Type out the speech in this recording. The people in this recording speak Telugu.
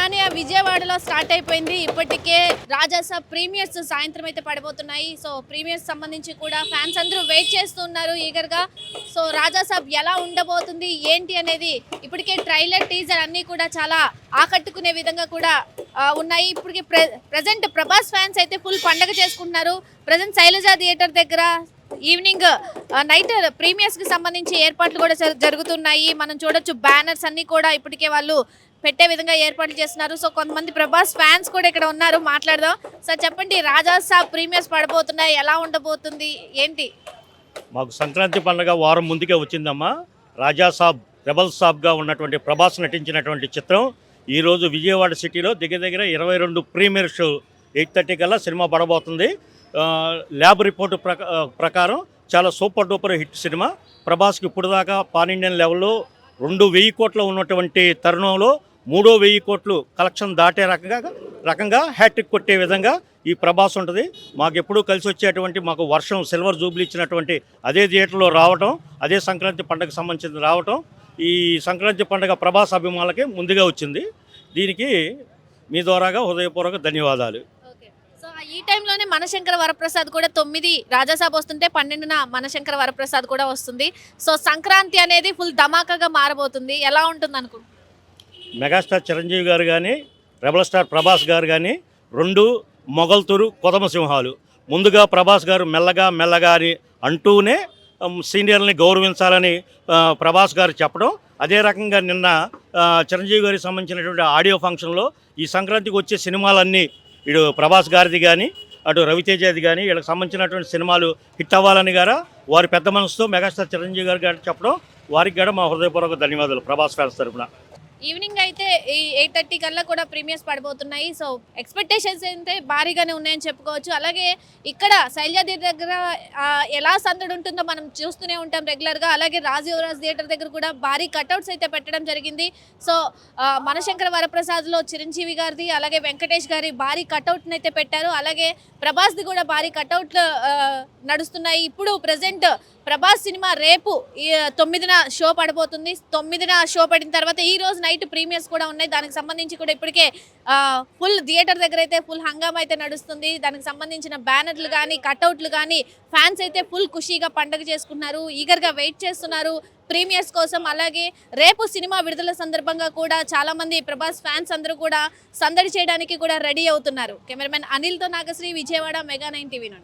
మానియా విజయవాడలో స్టార్ట్ అయిపోయింది. ఇప్పటికే రాజాస ప్రీమియర్స్ సాయంత్రం అయితే పడబోతున్నాయి సో ప్రీమియర్స్ సంబంధించి కూడా ఫ్యాన్స్ అందరూ వెయిట్ చేస్తున్నారు ఈగర్గా సో రాజాసాబ్ ఎలా ఉండబోతుంది? ఏంటి అనేది ఇప్పటికే ట్రైలర్ టీజర్ అన్నీ కూడా చాలా ఆకట్టుకునే విధంగా కూడా ఉన్నాయి. ఇప్పటికి ప్రె ప్రజెంట్ ప్రభాస్ ఫ్యాన్స్ అయితే ఫుల్ పండగ చేసుకుంటున్నారు. ప్రజెంట్ శైలజ థియేటర్ దగ్గర ఈవినింగ్ నైట్ ప్రీమియర్స్కి సంబంధించి ఏర్పాట్లు కూడా జరుగుతున్నాయి. మనం చూడొచ్చు బ్యానర్స్ అన్నీ కూడా ఇప్పటికే వాళ్ళు పెట్టే విధంగా ఏర్పాట్లు చేస్తున్నారు. సో కొంతమంది ప్రభాస్ ఫ్యాన్స్ కూడా ఇక్కడ ఉన్నారు. మాట్లాడదాం. సార్ చెప్పండి రాజా సాబ్ ప్రీమియర్స్ పడబోతున్నాయి. ఎలా ఉండబోతుంది? ఏంటి? మాకు సంక్రాంతి పండుగ వారం ముందుకే వచ్చిందమ్మా. రాజా సాబ్ రెబల్ సాబ్గా ఉన్నటువంటి ప్రభాస్ నటించినటువంటి చిత్రం. ఈరోజు విజయవాడ సిటీలో దగ్గర దగ్గర ఇరవై రెండు ప్రీమియర్ షో ఎయిట్ థర్టీ కల్లా సినిమా పడబోతుంది. ల్యాబ్ రిపోర్టు ప్రక ప్రకారం చాలా సూపర్ డూపర్ హిట్ సినిమా. ప్రభాస్కి ఇప్పుడు దాకా పాన్ ఇండియన్ లెవెల్లో రెండు వెయ్యి కోట్ల ఉన్నటువంటి తరుణంలో మూడో వెయ్యి కోట్లు కలెక్షన్ దాటే రకంగా రకంగా హ్యాట్రిక్ కొట్టే విధంగా ఈ ప్రభాస్ ఉంటుంది. మాకు ఎప్పుడూ కలిసి వచ్చేటువంటి మాకు వర్షం సిల్వర్ జూబ్లీ ఇచ్చినటువంటి అదే థియేటర్లో రావటం అదే సంక్రాంతి పండుగ సంబంధించింది రావటం ఈ సంక్రాంతి పండుగ ప్రభాస్ అభిమానులకి ముందుగా వచ్చింది. దీనికి మీ ద్వారాగా హృదయపూర్వక ధన్యవాదాలు. సో ఈ టైంలోనే మనశంకర వరప్రసాద్ కూడా తొమ్మిది రాజాసాబ్ వస్తుంటే పన్నెండున మనశంకర వరప్రసాద్ కూడా వస్తుంది. సో సంక్రాంతి అనేది ఫుల్ ధమాకాగా మారబోతుంది. ఎలా ఉంటుంది అనుకుంటున్నారు మెగాస్టార్ చిరంజీవి గారు కానీ రెబల్ స్టార్ ప్రభాస్ గారు కానీ రెండు మొగల్తూరు కొదమ సింహాలు. ముందుగా ప్రభాస్ గారు మెల్లగా మెల్లగా అని అంటూనే సీనియర్ని గౌరవించాలని ప్రభాస్ గారు చెప్పడం. అదే రకంగా నిన్న చిరంజీవి గారికి సంబంధించినటువంటి ఆడియో ఫంక్షన్లో ఈ సంక్రాంతికి వచ్చే సినిమాలన్నీ ఇటు ప్రభాస్ గారిది కానీ అటు రవితేజది కానీ వీళ్ళకి సంబంధించినటువంటి సినిమాలు హిట్ అవ్వాలని గారా వారి పెద్ద మనసుతో మెగాస్టార్ చిరంజీవి గారు చెప్పడం. వారికి కూడా మా హృదయపూర్వక ధన్యవాదాలు. ప్రభాస్ ఫ్యాన్స్ తరపున. ఈవినింగ్ అయితే ఈ ఎయిట్ థర్టీ కల్లా కూడా ప్రీమియర్స్ పడిపోతున్నాయి సో ఎక్స్పెక్టేషన్స్ అయితే భారీగానే ఉన్నాయని చెప్పుకోవచ్చు. అలాగే ఇక్కడ శైలజ థియేటర్ దగ్గర ఎలా సందడి ఉంటుందో మనం చూస్తూనే ఉంటాం రెగ్యులర్గా. అలాగే రాజీవరాజ్ థియేటర్ దగ్గర కూడా భారీ కట్అవుట్స్ అయితే పెట్టడం జరిగింది. సో మనశంకర వరప్రసాద్లో చిరంజీవి గారిది అలాగే వెంకటేష్ గారి భారీ కట్అవుట్ని అయితే పెట్టారు. అలాగే ప్రభాస్ది కూడా భారీ కట్అవుట్లు నడుస్తున్నాయి. ఇప్పుడు ప్రజెంట్ ప్రభాస్ సినిమా రేపు ఈ తొమ్మిదిన షో పడబోతుంది. తొమ్మిదిన షో పడిన తర్వాత ఈ రోజు నైట్ ప్రీమియర్స్ కూడా ఉన్నాయి. దానికి సంబంధించి కూడా ఇప్పటికే ఫుల్ థియేటర్ దగ్గర అయితే ఫుల్ హంగామా అయితే నడుస్తుంది. దానికి సంబంధించిన బ్యానర్లు కానీ కట్అవుట్లు కానీ ఫ్యాన్స్ అయితే ఫుల్ ఖుషీగా పండగ చేసుకున్నారు ఈగర్గా వెయిట్ చేస్తున్నారు ప్రీమియర్స్ కోసం. అలాగే రేపు సినిమా విడుదల సందర్భంగా కూడా చాలామంది ప్రభాస్ ఫ్యాన్స్ అందరూ కూడా సందడి చేయడానికి కూడా రెడీ అవుతున్నారు. Cameraman అనిల్తో Nagashri Vijayawada mega nine TV నుండి.